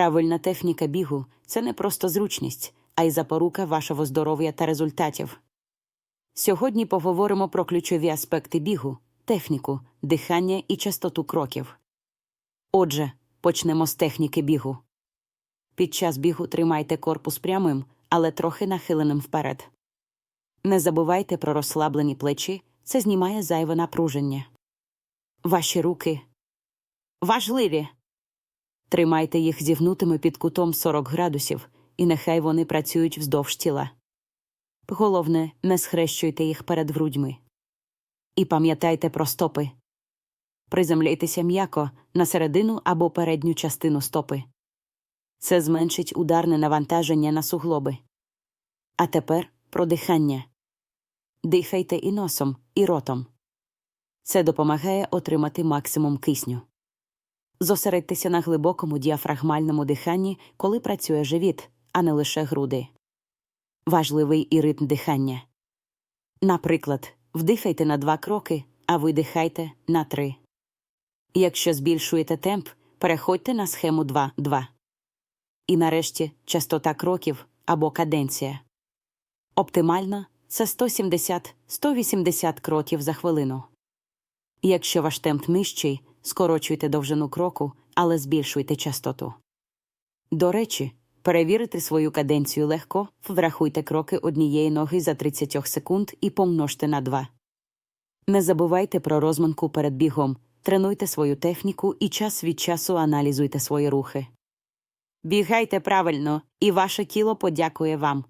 Правильна техніка бігу це не просто зручність, а й запорука вашого здоров'я та результатів. Сьогодні поговоримо про ключові аспекти бігу, техніку, дихання і частоту кроків. Отже, почнемо з техніки бігу. Під час бігу тримайте корпус прямим, але трохи нахиленим вперед. Не забувайте про розслаблені плечі, це знімає зайве напруження. Ваші руки важливі. Тримайте їх зігнутими під кутом 40 градусів, і нехай вони працюють вздовж тіла. Головне, не схрещуйте їх перед грудьми. І пам'ятайте про стопи. Приземляйтеся м'яко на середину або передню частину стопи. Це зменшить ударне навантаження на суглоби. А тепер про дихання. Дихайте і носом, і ротом. Це допомагає отримати максимум кисню. Зосередьтеся на глибокому діафрагмальному диханні, коли працює живіт, а не лише груди. Важливий і ритм дихання. Наприклад, вдихайте на два кроки, а видихайте на три. Якщо збільшуєте темп, переходьте на схему 2-2. І нарешті частота кроків або каденція. Оптимально це 170-180 кроків за хвилину. Якщо ваш темп нижчий, скорочуйте довжину кроку, але збільшуйте частоту. До речі, перевірити свою каденцію легко, врахуйте кроки однієї ноги за 30 секунд і помножте на 2. Не забувайте про розминку перед бігом, тренуйте свою техніку і час від часу аналізуйте свої рухи. Бігайте правильно, і ваше тіло подякує вам.